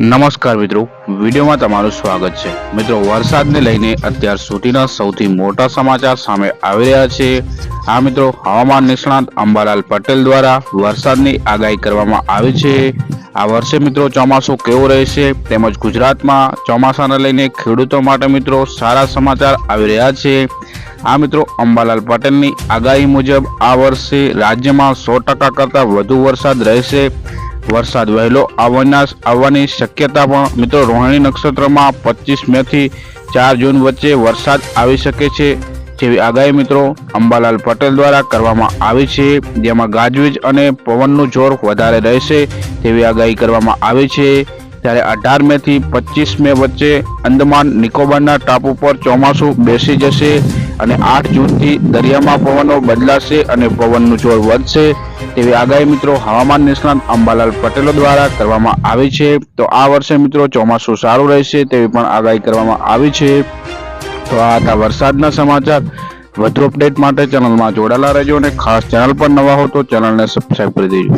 નમસ્કાર મિત્રો. વિડીયોમાં તમારું સ્વાગત છે. મિત્રો, વરસાદને લઈને અત્યાર સુધીના સૌથી મોટા સમાચાર સામે આવી રહ્યા છે. આ મિત્રો, હવામાન નિષ્ણાત અંબાલાલ પટેલ દ્વારા વરસાદની આગાહી કરવામાં આવી છે. આ વર્ષે મિત્રો ચોમાસું કેવું રહેશે તેમજ ગુજરાતમાં ચોમાસાને લઈને ખેડૂતો માટે મિત્રો સારા સમાચાર આવી રહ્યા છે. આ મિત્રો, અંબાલાલ પટેલની આગાહી મુજબ આ વર્ષે રાજ્યમાં સો ટકા કરતાં વધુ વરસાદ રહેશે. વરસાદ વહેલો આવવાના આવવાની શક્યતા પણ મિત્રો રોહિણી નક્ષત્રમાં પચીસ મે થી ચાર જૂન વચ્ચે વરસાદ આવી શકે છે, જેવી આગાહી મિત્રો અંબાલાલ પટેલ દ્વારા કરવામાં આવી છે. જેમાં ગાજવીજ અને પવનનું જોર વધારે રહેશે તેવી આગાહી કરવામાં આવી છે. ત્યારે અઢાર મે થી પચીસ મે વચ્ચે અંદમાન નિકોબારના ટાપુ પર ચોમાસું બેસી જશે. અને આઠ જૂનથી દરિયામાં પવનો બદલાશે અને પવનનું જોર વધશે. તેવી આગાહી મિત્રો હવામાન નિષ્ણાંત અંબાલાલ પટેલો દ્વારા કરવામાં આવી છે. તો આ વર્ષે મિત્રો ચોમાસું સારું રહેશે તેવી પણ આગાહી કરવામાં આવી છે. તો આ હતા વરસાદના સમાચાર. વધુ અપડેટ માટે ચેનલમાં જોડાયેલા રહેજો અને ખાસ ચેનલ પર નવા હો તો ચેનલને સબસ્ક્રાઈબ કરી દેજો.